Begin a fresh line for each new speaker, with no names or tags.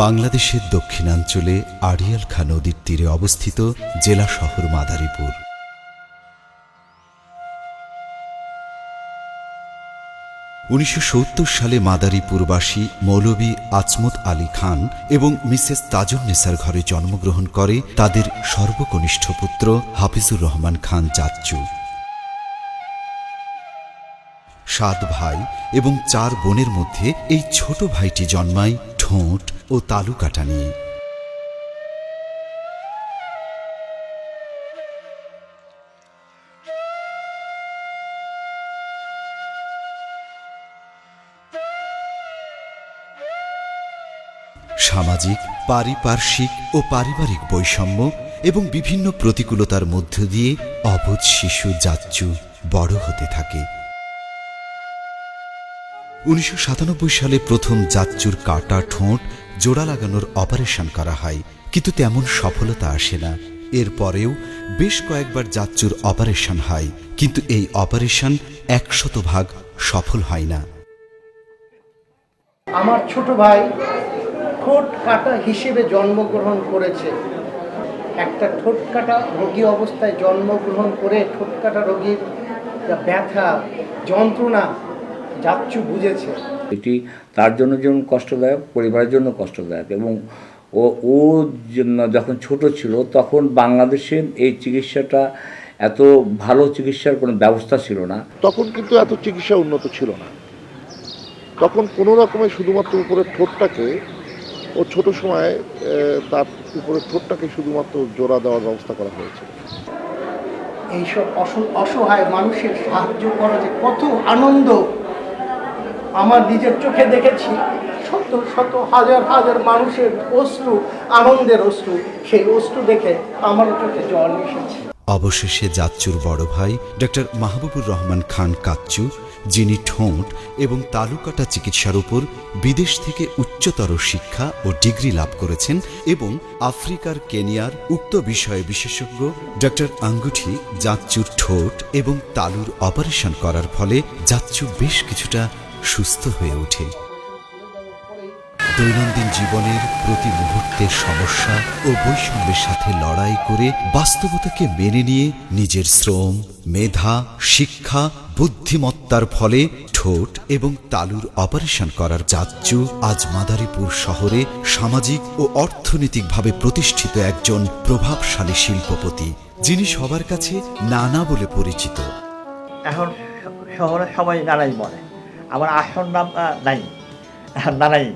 বাংলাদেশের দক্ষিণাঞ্চলে আড়িয়াল খা নদীর তীরে অবস্থিত জেলা শহর মাদারীপুর। উনিশশো সত্তর সালে মাদারীপুরবাসী মৌলভী আজমত আলী খান এবং মিসেস তাজুন্নেসার ঘরে জন্মগ্রহণ করে তাদের সর্বকনিষ্ঠ পুত্র হাফিজুর রহমান খান চাচ্চু। সাত ভাই এবং চার বোনের মধ্যে এই ছোট ভাইটি জন্মায় ঠোঁট ও তালুকাটা নিয়ে। সামাজিক, পারিপার্শ্বিক ও পারিবারিক বৈষম্য এবং বিভিন্ন প্রতিকূলতার মধ্য দিয়ে অবুধ শিশু যাচ্চু বড় হতে থাকে। উনিশশো সাতানব্বই সালে প্রথম যাচ্চুর কাটা ঠোঁট জোড়া লাগানোর অপারেশন করা হয়, কিন্তু তেমন সফলতা আসে না। এরপরেও বেশ কয়েকবার যাচ্চুর অপারেশন হয়, কিন্তু এই অপারেশন একশত ভাগ সফল হয় না।
আমার ছোট ভাই ঠোঁট কাটা হিসেবে জন্মগ্রহণ করেছে। একটা ঠোঁট কাটা রোগী অবস্থায় জন্মগ্রহণ করে ঠোঁট কাটা রোগীর ব্যথা, যন্ত্রণা, যাচ্ছু বুঝেছে।
এটি তার জন্য যেমন কষ্টদায়ক পরিবারের জন্য কষ্টদায়ক এবং ও ও জন্য যখন ছোট ছিল তখন বাংলাদেশে এই চিকিৎসাটা এত ভালো চিকিৎসার কোনো ব্যবস্থা ছিল না।
তখন কিন্তু এত চিকিৎসা উন্নত ছিল না। তখন কোনো রকমের শুধুমাত্র উপরের ঠোঁটটাকে ও ছোট সময় তার উপরের ঠোঁটটাকে শুধুমাত্র জোড়া দেওয়ার ব্যবস্থা করা হয়েছে।
এইসব অসহায় মানুষের সাহায্য করা যে কত আনন্দ! আমার নিজের চোখে দেখেছি শত শত হাজার হাজার মানুষের অশ্রু, আনন্দের অশ্রু। সেই অশ্রু দেখে আমারও চোখে জল এসেছে।
অবশেষে যাচ্চুর বড় ভাই ডক্টর মাহবুবুর রহমান খান কাচ্চু, যিনি ঠোঁট এবং তালুকাটা চিকিৎসার উপর বিদেশ থেকে উচ্চতর শিক্ষা ও ডিগ্রি লাভ করেছেন এবং আফ্রিকার কেনিয়ার উক্ত বিষয়ে বিশেষজ্ঞ ডক্টর আঙ্গুঠি যাচ্চুর ঠোঁট এবং তালুর অপারেশন করার ফলে যাচ্চু বেশ কিছুটা সুস্থ হয়ে ওঠে। দৈনন্দিন জীবনের প্রতি মুহূর্তের সমস্যা ও বৈষম্যের সাথে লড়াই করে বাস্তবতাকে মেনে নিয়ে নিজের শ্রম, মেধা, শিক্ষা, বুদ্ধিমত্তার ফলে ঠোঁট এবং তালুর অপারেশন করার যাচ্চু আজ মাদারীপুর শহরে সামাজিক ও অর্থনৈতিকভাবে প্রতিষ্ঠিত একজন প্রভাবশালী শিল্পপতি, যিনি সবার কাছে নানা বলে পরিচিত।
এখন শহরে সবাই নানাই বলে। আমার আসল নাম নাই। নানাই